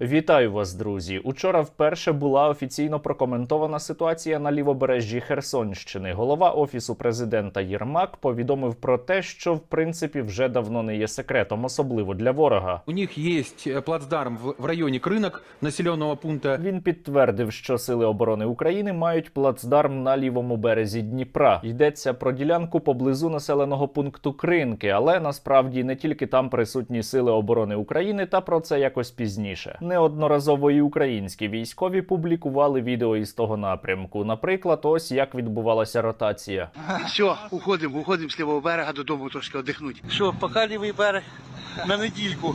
Вітаю вас, друзі. Учора вперше була офіційно прокоментована ситуація на лівобережжі Херсонщини. Голова офісу президента Єрмак повідомив про те, що в принципі вже давно не є секретом, особливо для ворога. У них есть э, плацдарм в районе Крынок, населенного пункта. Він підтвердив, що сили оборони України мають плацдарм на лівому березі Дніпра. Йдеться про ділянку поблизу населеного пункту Кринки, але насправді не тільки там присутні сили оборони України, та про це якось пізніше. Неодноразово і українські військові публікували відео із того напрямку. Наприклад, ось як відбувалася ротація. Все, уходимо, уходимо з лівого берега додому трошки одихнуть. Що, поки лівий берег на недільку.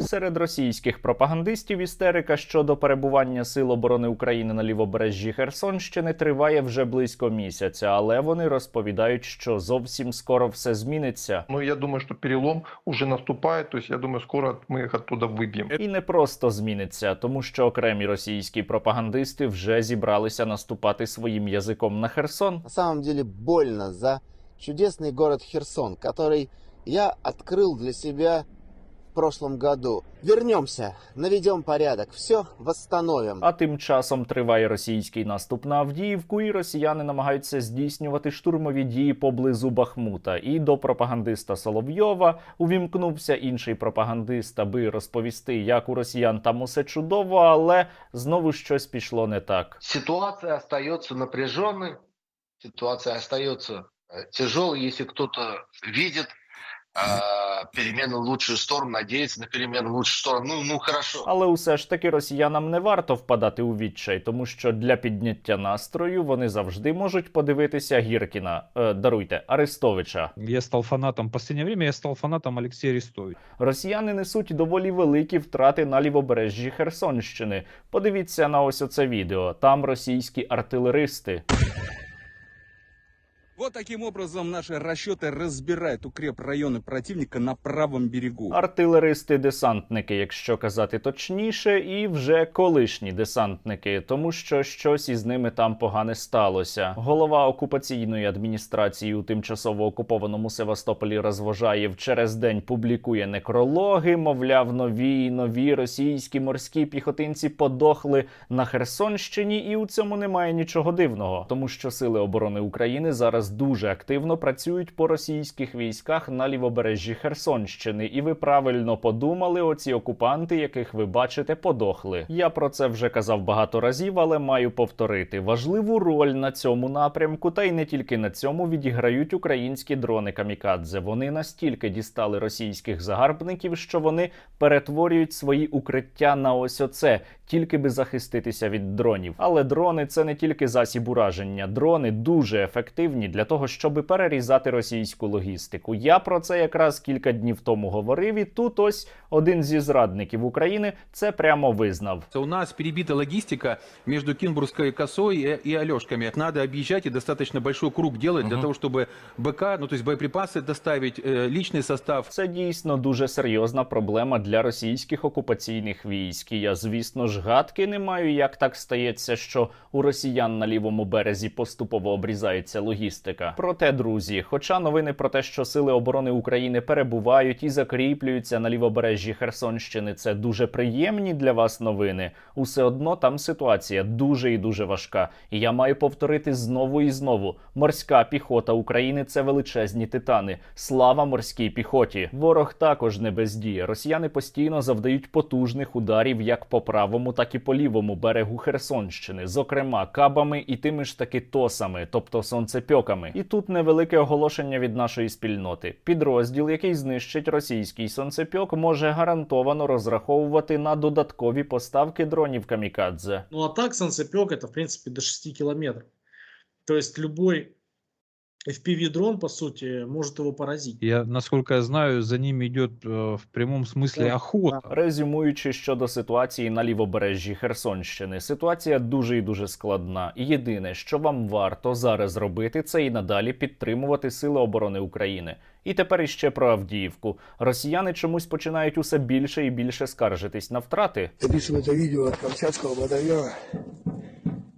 Серед російських пропагандистів істерика щодо перебування сил оборони України на лівобережжі Херсонщини триває вже близько місяця, але вони розповідають, що зовсім скоро все зміниться. Но я думаю, что перелом уже наступает, то есть я думаю, скоро мы их оттуда выбьем. І не просто зміниться, тому що окремі російські пропагандисти вже зібралися наступати своїм язиком на Херсон. На самом деле больно за чудесный город Херсон, который я открыл для себя в прошлом году. Вернемся, наведем порядок, все восстановим. А тим часом триває російський наступ на Авдіївку, і росіяни намагаються здійснювати штурмові дії поблизу Бахмута. І до пропагандиста Соловйова увімкнувся інший пропагандист, аби розповісти, як у росіян там усе чудово, але знову щось пішло не так. Ситуация остается напряженной, ситуация остается э, тяжелой. Если кто-то видит э, перемены в лучшую сторону, надеется на перемены в лучшую сторону, ну, ну хорошо. Але усе ж таки росіянам не варто впадати у відчай, тому що для підняття настрою вони завжди можуть подивитися Гіркіна, е, даруйте Арестовича. Я стал фанатом, в последнее время я стал фанатом Алексея Арестовича. Росіяни несуть доволі великі втрати на лівобережжі Херсонщини. Подивіться на ось оце відео. Там російські артилеристи. Вот таким образом наши расчеты разбирают укрепрайоны противника на правом берегу. Артилеристи-десантники, якщо казати точніше, і вже колишні десантники, тому що щось із ними там погане сталося. Голова окупаційної адміністрації у тимчасово окупованому Севастополі Розвожаєв через день публікує некрологи. Мовляв, нові і нові російські морські піхотинці подохли на Херсонщині, і у цьому немає нічого дивного, тому що сили оборони України зараз дуже активно працюють по російських військах на лівобережжі Херсонщини. І ви правильно подумали, оці окупанти, яких ви бачите, подохли. Я про це вже казав багато разів, але маю повторити. Важливу роль на цьому напрямку, та й не тільки на цьому відіграють українські дрони камікадзе. Вони настільки дістали російських загарбників, що вони перетворюють свої укриття на ось оце, тільки би захиститися від дронів. Але дрони це не тільки засіб ураження. Дрони дуже ефективні для того, щоб перерізати російську логістику. Я про це якраз кілька днів тому говорив, і тут ось один зі зрадників України це прямо визнав. У нас перебита логистика между Кинбургской косой и, и Алешками. Надо объезжать и достаточно большой круг делать для того, чтобы БК, ну то есть боеприпасы доставить, э, личный состав. Це дійсно дуже серйозна проблема для російських окупаційних військ. І я, звісно ж, гадки не маю, як так стається, що у росіян на лівому березі поступово обрізається логістика. Проте, друзі, хоча новини про те, що сили оборони України перебувають і закріплюються на лівобережжі Херсонщини, це дуже приємні для вас новини. Усе одно там ситуація дуже і дуже важка. І я маю повторити знову і знову: морська піхота України це величезні титани. Слава морській піхоті. Ворог також не бездіє. Росіяни постійно завдають потужних ударів як по правому, так і по лівому берегу Херсонщини, зокрема кабами і тими ж таки тосами, тобто сонцепьоками. І тут невелике оголошення від нашої спільноти. Підрозділ, який знищить російський сонцепьок, може гарантовано розраховувати на додаткові поставки дронів камікадзе. Ну а так санцепек это в принципе до 6 километров. То есть любой FPV-дрон, по сути, может его поразить. Я, насколько я знаю, за ними идет э, в прямом смысле Да, охота. Резюмуючи щодо ситуації на лівобережжі Херсонщини, ситуація дуже і дуже складна. І єдине, що вам варто зараз робити, це і надалі підтримувати сили оборони України. І тепер іще про Авдіївку. Росіяни чомусь починають усе більше і більше скаржитись на втрати. Записываю это видео от Камчатского батальона.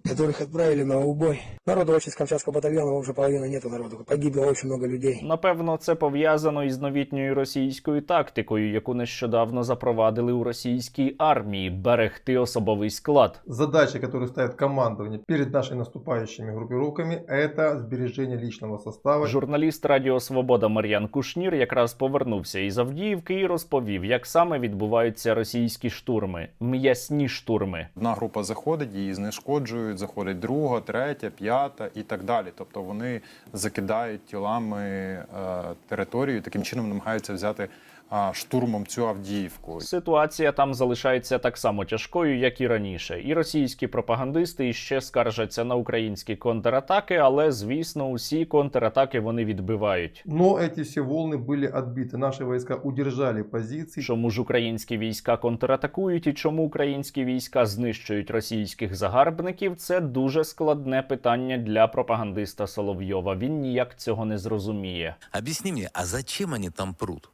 которых отправили на убой. Народу очень с Камчатского батальона уже половины нету народу. Погибло очень много людей. Напевно, це пов'язано із новітньою російською тактикою, яку нещодавно запровадили у російській армії берегти особовий склад. Задача, которую ставит командование перед нашими наступающими группировками, это сбережение личного состава. Журналіст Радіо Свобода Мар'ян Кушнір якраз повернувся із Авдіївки і розповів, як саме відбуваються російські штурми, м'ясні штурми. Одна група заходить, її знешкоджують, заходить друга, третя, п'ята і так далі. Тобто вони закидають тілами е, територію, таким чином намагаються взяти штурмом цю Авдіївку. Ситуація там залишається так само тяжкою, як і раніше. І російські пропагандисти іще скаржаться на українські контратаки, але звісно, усі контратаки вони відбивають. Но эти все волны были отбиты. Наши войска удержали позиции. Чому ж українські війська контратакують і чому українські війська знищують російських загарбників? Це дуже складне питання для пропагандиста Соловйова. Він ніяк цього не зрозуміє. Объясни мне, а зачем они там прут?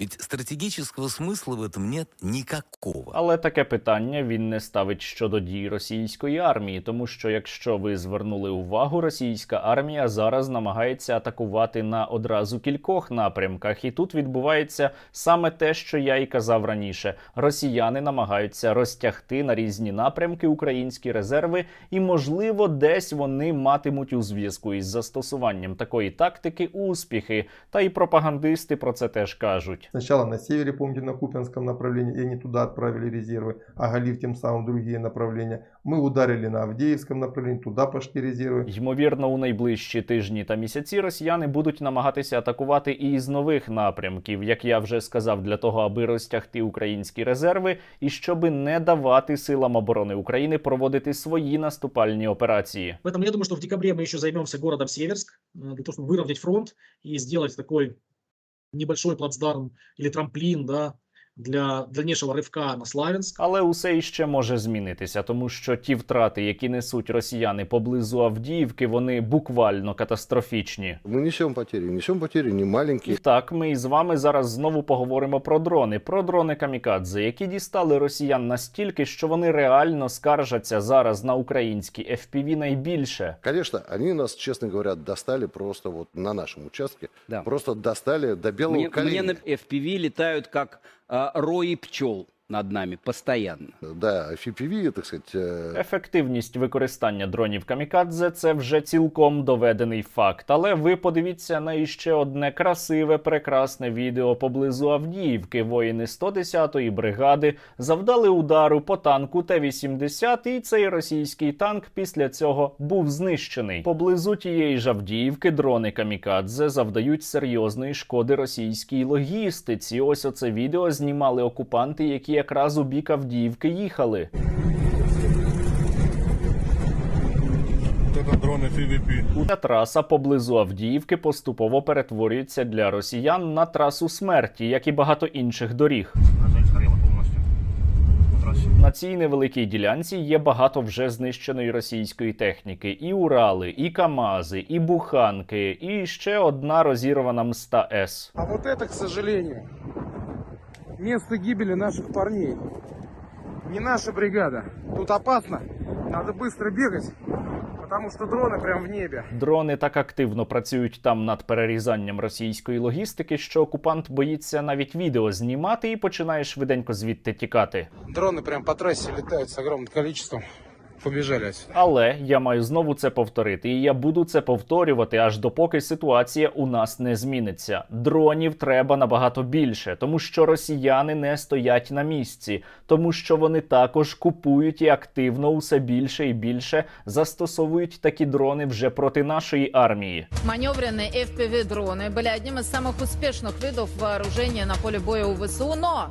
Ведь стратегического смысла в этом нет никакого. Але таке питання він не ставить щодо дій російської армії, тому що, якщо ви звернули увагу, російська армія зараз намагається атакувати на одразу кількох напрямках, і тут відбувається саме те, що я і казав раніше: росіяни намагаються розтягти на різні напрямки українські резерви, і можливо, десь вони матимуть у зв'язку із застосуванням такої тактики успіхи. Та й пропагандисти про це теж кажуть. Сначала на севере, помните, на Купинском направлении, и они туда отправили резервы, оголив тем самым другие направления. Мы ударили на Авдеевском направлении, туда пошли резервы. Ймовірно, у найближчі тижні та місяці росіяни будуть намагатися атакувати і із нових напрямків, як я вже сказав, для того, аби розтягти українські резерви і щоби не давати силам оборони України проводити свої наступальні операції. Поэтому я думаю, что в декабре мы еще займемся городом Северск, э, для того, чтобы выровнять фронт и сделать такой небольшой плацдарм или трамплин, да, для дальнейшего рывка на Славянск. Але усе іще може змінитися, тому що ті втрати, які несуть росіяни поблизу Авдіївки, вони буквально катастрофічні. Мы несем потери, несем потери не І так, ми із вами зараз знову поговоримо про дрони, про дрони камікадзе, які дістали росіян настільки, що вони реально скаржаться зараз на українські FPV найбільше. Конечно, они нас, честно говоря, достали просто вот на нашем участке. Да. Просто достали до белого Мне, коленя. мне на FPV летают как а, пчол. пчел над нами постоянно. Да, FPV, так сказать, э, Ефективність використання дронів камікадзе це вже цілком доведений факт. Але ви подивіться на іще одне красиве, прекрасне відео поблизу Авдіївки. Воїни 110-ї бригади завдали удару по танку Т-80, і цей російський танк після цього був знищений. Поблизу тієї ж Авдіївки дрони камікадзе завдають серйозної шкоди російській логістиці. Ось оце відео знімали окупанти, які якраз у бік Авдіївки їхали. Это дроны FVP. Ця траса поблизу Авдіївки поступово перетворюється для росіян на трасу смерті, як і багато інших доріг. На цій невеликій ділянці є багато вже знищеної російської техніки: і Урали, і Камази, і Буханки, і ще одна розірвана мста С. А вот это, к сожалению, место гибели наших парней. Не наша бригада. Тут опасно. Надо быстро бегать, потому что дроны прям в небе. Дрони так активно працюють там над перерізанням російської логістики, що окупант боїться навіть відео знімати і починає швиденько звідти тікати. Дроны прям по трассе летают с огромным количеством. Побежали отсюда. Але я маю знову це повторити, і я буду це повторювати аж допоки ситуація у нас не зміниться. Дронів треба набагато більше, тому що росіяни не стоять на місці, тому що вони також купують і активно усе більше і більше застосовують такі дрони вже проти нашої армії. Маневренные FPV-дроны были одним из самых успешных видов вооружения на поле боя у ВСУ, но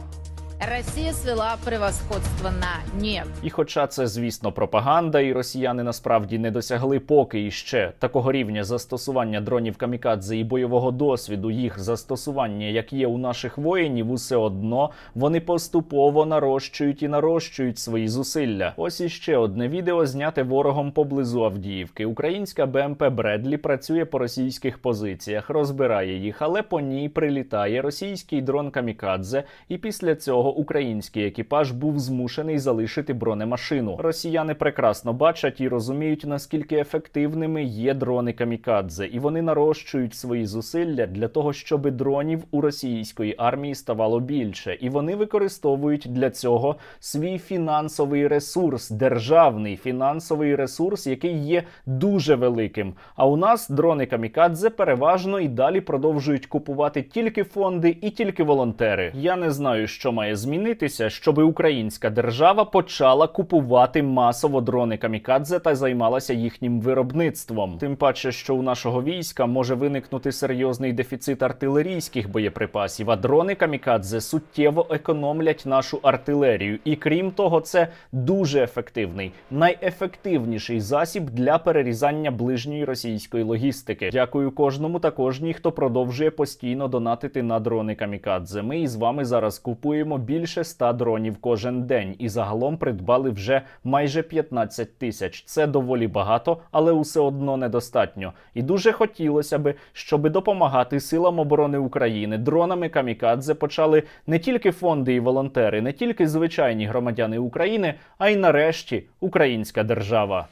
Россия свела превосходство на нет. І хоча це, звісно, пропаганда, і росіяни насправді не досягли поки іще такого рівня застосування дронів камікадзе і бойового досвіду їх застосування, як є у наших воїнів, усе одно вони поступово нарощують і нарощують свої зусилля. Ось іще одне відео зняте ворогом поблизу Авдіївки. Українська БМП Бредлі працює по російських позиціях, розбирає їх, але по ній прилітає російський дрон камікадзе, і після цього чого український екіпаж був змушений залишити бронемашину. Росіяни прекрасно бачать і розуміють, наскільки ефективними є дрони камікадзе, і вони нарощують свої зусилля для того, щоб дронів у російської армії ставало більше, і вони використовують для цього свій фінансовий ресурс, державний фінансовий ресурс, який є дуже великим. А у нас дрони камікадзе переважно і далі продовжують купувати тільки фонди і тільки волонтери. Я не знаю, що має змінитися, щоб українська держава почала купувати масово дрони камікадзе та займалася їхнім виробництвом. Тим паче, що у нашого війська може виникнути серйозний дефіцит артилерійських боєприпасів, а дрони камікадзе суттєво економлять нашу артилерію. І крім того, це дуже ефективний, найефективніший засіб для перерізання ближньої російської логістики. Дякую кожному та кожній, хто продовжує постійно донатити на дрони камікадзе. Ми із вами зараз купуємо більше 100 дронів кожен день і загалом придбали вже майже 15 тисяч. Це доволі багато, але усе одно недостатньо. І дуже хотілося би, щоб допомагати силам оборони України дронами камікадзе почали не тільки фонди і волонтери, не тільки звичайні громадяни України, а й нарешті українська держава.